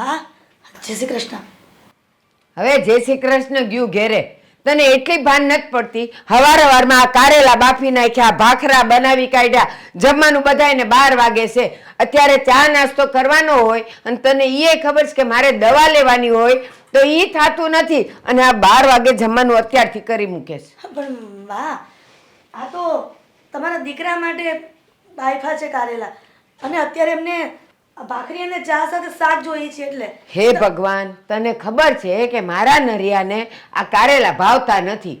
બા જય શ્રી કૃષ્ણ. હવે જય શ્રી કૃષ્ણ ગયું ઘેરે. તને એટલી ભાન નથી પડતી? હવાર હવારમાં આ કારેલા બાફી નાખ્યા ભાખરા બનાવી કાઢ્યા. જમવાનું બધાયને બાર વાગે છે. અત્યારે ચા નાસ્તો કરવાનો હોય અને તને એ ખબર છે કે મારે દવા લેવાની હોય તો એ થતું નથી અને આ બાર વાગે જમવાનું અત્યારથી કરી મૂકે છે. પણ બા આ તો તમારા દીકરા માટે બાયફા છે કારેલા. અને અત્યારે એમને ભાખરી અને ચા સાથે શાક જોઈએ છે એટલે. હે ભગવાન તને ખબર છે કે મારા નરિયાને આ કારેલા ભાવતા નથી.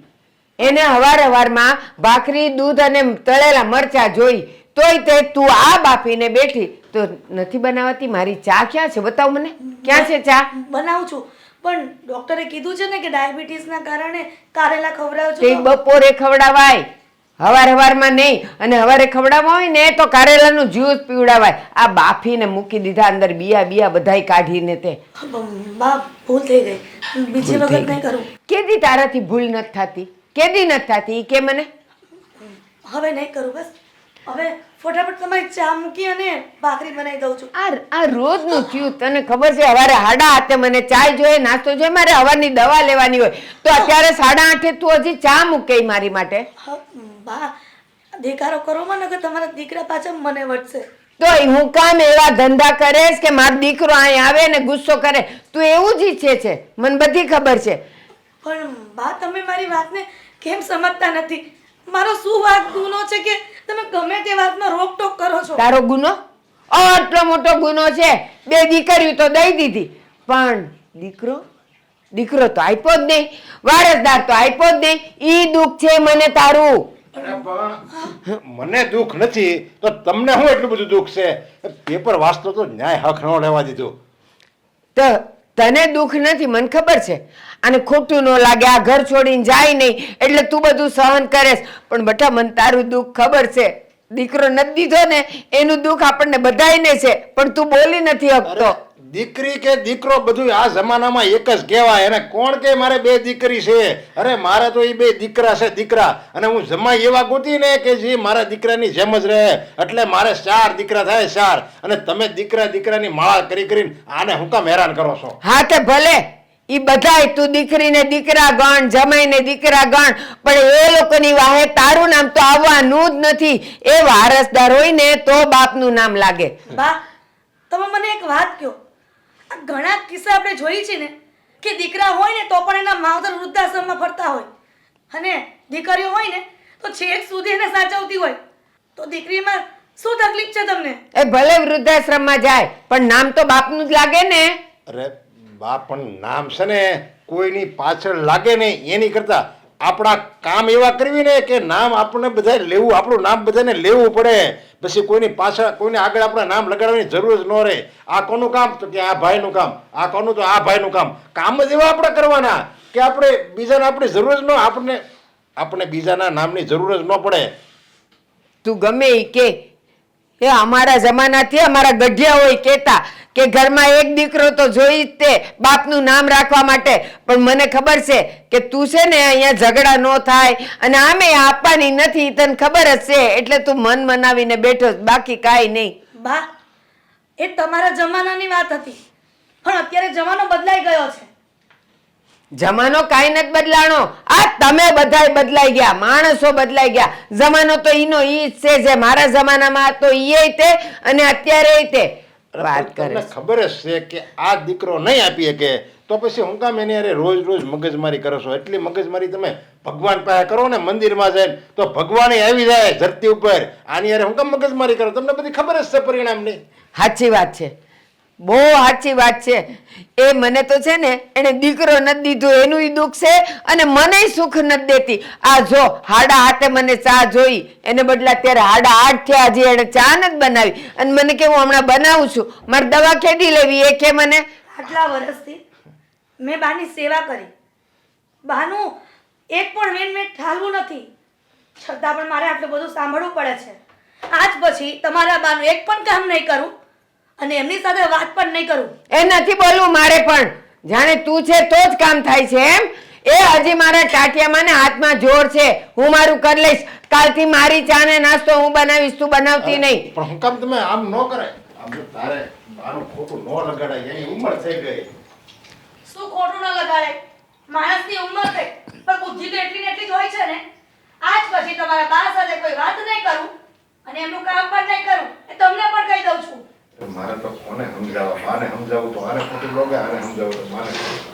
એને હવાર હવારમાં ભાખરી દૂધ અને તળેલા મરચા જોઈ તોય તે તું આ બાફીને બેઠી. તો નથી બનાવતી? મારી ચા ક્યાં છે? બતાવ મને. ક્યાં છે ચા? બનાવું છું. પણ ડોક્ટરે કીધું છે ને કે ડાયાબિટીસના કારણે કારેલા ખવડાવ તે. બપોરે ખવડાવાય. હવાર હવારમાં નહીં અને હવારે ખવડાવવા હોય ને તો કારેલાનું જ્યુસ પીવડાવાય. આ બાફીને મૂકી દીધા અંદર બિયા બિયા બધાય કાઢીને તે. ભૂલ થઈ ગઈ. બીજી વખત નહીં કરું. કેદી તારાથી ભૂલ નથી થતી? કેદી નથી થતી કે મને? હવે નહીં કરું બસ. હવે ફટાફટ તમારી ચા મૂકી અને ભાખરી બનાવી દઉં છું. આ આ રોજનું થયું. તને ખબર છે હવારે હાડા હાથે મને ચાય જોઈએ નાસ્તો જોઈએ મારે હવારની દવા લેવાની હોય. તો અત્યારે સાડા આઠે તું હજી ચા મૂકે મારી માટે? બા દેખારો કરો માં નકર તમારા દીકરા પાછા મને વટશે. તો હું કામ એવા ધંધા કરે કે મારો દીકરો અહીં આવે ને ગુસ્સો કરે? તું એવું જ ઈચ્છે છે? મને બધી ખબર છે. પણ બા તમે મારી વાતને કેમ સમજતા નથી? મારો શું વાત ગુનો છે કે તમે ગમે તે વાતમાં રોકટોક કરો છો? તારો ગુનો? આટલો મોટો ગુનો છે. બે દીકરીઓ તો દઈ દીધી. પણ દીકરો? દીકરો તો આપ્યો જ નહીં. વારસદાર તો આપ્યો જ નહીં. ઈ દુઃખ છે મને તારું. મને દુઃખ નથી તો તમને શું એટલું બધું દુઃખ છે? પેપર વાંચતો તો ન્યાય હક ન લેવા દીધો. તો તને દુઃખ નથી મને ખબર છે. અને ખોટું ન લાગે આ ઘર છોડીને જાય નહીં એટલે તું બધું સહન કરેશ. પણ બટા મને તારું દુઃખ ખબર છે. દીકરો નથી દીધો ને એનું દુઃખ આપણને બધાયને છે પણ તું બોલી નથી હકતો અરે દીકરી કે દીકરો બધું આ જમાનામાં એક જ કહેવાય. અને કોણ કે મારે બે દીકરી છે? અરે મારે તો એ બે દીકરા છે દીકરા. અને હું જમાઈ એવા ગોતી ને કે જે મારા દીકરાની જેમ જ રહે. એટલે મારે ચાર દીકરા થાય ચાર. અને તમે દીકરા દીકરાની માળા કરી કરીને આને હું કામ હેરાન કરો છો? હા તે ભલે. એ બધાય તું દીકરીને દીકરા ગણ જમાઈને દીકરા ગણ. પણ એ લોકોની વાહે તારું નામ તો આવવાનું જ નથી. એ વારસદાર હોય ને તો બાપનું નામ લાગે. બા તમે મને એક વાત કહો. ઘણા કિસ્સા આપણે જોઈ છે ને કે દીકરા હોય ને તો પણ એના માવતર વૃદ્ધાશ્રમમાં ફરતા હોય. અને દીકરીઓ હોય ને તો છેક સુધી એને સાચવતી હોય. તો દીકરીમાં શું તકલીફ છે તમને? એ ભલે વૃદ્ધાશ્રમમાં જાય પણ નામ તો બાપનું જ લાગે ને. અરે બાપ પણ નામ છે ને કોઈની પાછળ લાગે ને એની કરતા આપણા કામ એવા કરવી ને કે નામ આપણને બધા લેવું, આપણું નામ બધાને લેવું પડે. પછી કોઈની પાછળ, કોઈને આગળ આપણા નામ લગાડવાની જરૂર જ ન રહે. આ કોનું કામ? તો કે આ ભાઈનું કામ. આ કોનું? તો આ ભાઈનું કામ. કામ જ એવા આપણે કરવાના કે આપણે બીજાને આપણી જરૂર જ ન, આપણને આપણે બીજાના નામની જરૂર જ ન પડે. તું ગમે એ કે. એ અમારા જમાનાથી અમારા ગઢિયા હોય કેતા કે ઘરમાં એક દીકરો તો જોઈ જ તે, બાપનું નામ રાખવા માટે. પણ મને ખબર છે કે તું છે ને અહીંયા ઝઘડા ન થાય અને આમે આપવાની નથી તને ખબર જ છે. એટલે તું મન મનાવીને બેઠો બાકી કાંઈ નહીં. બા, એ તમારા જમાનાની વાત હતી. પણ અત્યારે જમાનો બદલાઈ ગયો જમાનો કાંઈ નથી બદલાણો. આ તમે બધા બદલાઈ ગયા માણસો બદલાઈ ગયા. જમાનો તો ઈનો ઈ જ છે જે મારા જમાનામાં તો ઈ તે અને અત્યારે તે. વાત કરે ખબર જ છે કે આ દીકરો નહીં આપી શકે તો પછી હું કામ એની અરે રોજ રોજ મગજમારી કરો છો? એટલી મગજમારી તમે ભગવાન પાસે કરો ને મંદિરમાં જાય તો ભગવાન આવી જાય ધરતી ઉપર. આની અરે હું કામ મગજમારી કરો? તમને બધી ખબર જ છે પરિણામની. સાચી વાત છે. બહુ સાચી વાત છે. એ મને તો છે ને એને દીકરો નથી દીધો, એનું દુઃખ છે અને મને સુખ નથી દેતી. આ જો હાડા હાથે મને ચા જોઈ, એને બદલે અત્યારે હાડા હાથ થયા હજી એને ચા નથી બનાવી. અને મને કે હું હમણાં બનાવું છું. મારે દવા કેદી લેવી, એ કે મને? આટલા વર્ષથી મેં બાની સેવા કરી. બાનું, એક પણ વેન મેં ઠાલવું નથી. છતાં પણ મારે આટલું બધું સાંભળવું પડે છે. આજ પછી તમારા બાનું એક પણ કામ નહીં કરું. અને એમની સાથે વાત પણ નહીં કરું. એ નથી બોલવું મારે પણ. જાણે તું છે તો જ કામ થાય છે એમ? એ હજી મારા ટાટિયામાં ને હાથમાં જોર છે. હું મારું કરી લઈશ. કાલથી મારી ચા ને નાસ્તો હું બનાવીશ તું બનાવતી નહીં. પણ હું કામ તમે આમ ન કરાય. આમ જો તારે આનું ખોટું ન લગાડાય. એની ઉંમર થઈ ગઈ. શું ખોટું ન લગાડે માણસની ઉંમર થઈ. પણ બુદ્ધિ તો એટલી ને એટલી જ હોય છે ને. આજ પછી તમારા બા સાથે કોઈ વાત નહીં કરું. અને એમનું કામ પણ મારે તો કોને સમજાવવા? માને સમજાવું તો આને ખોટું લોગે આને સમજાવું તો માને ખોટું.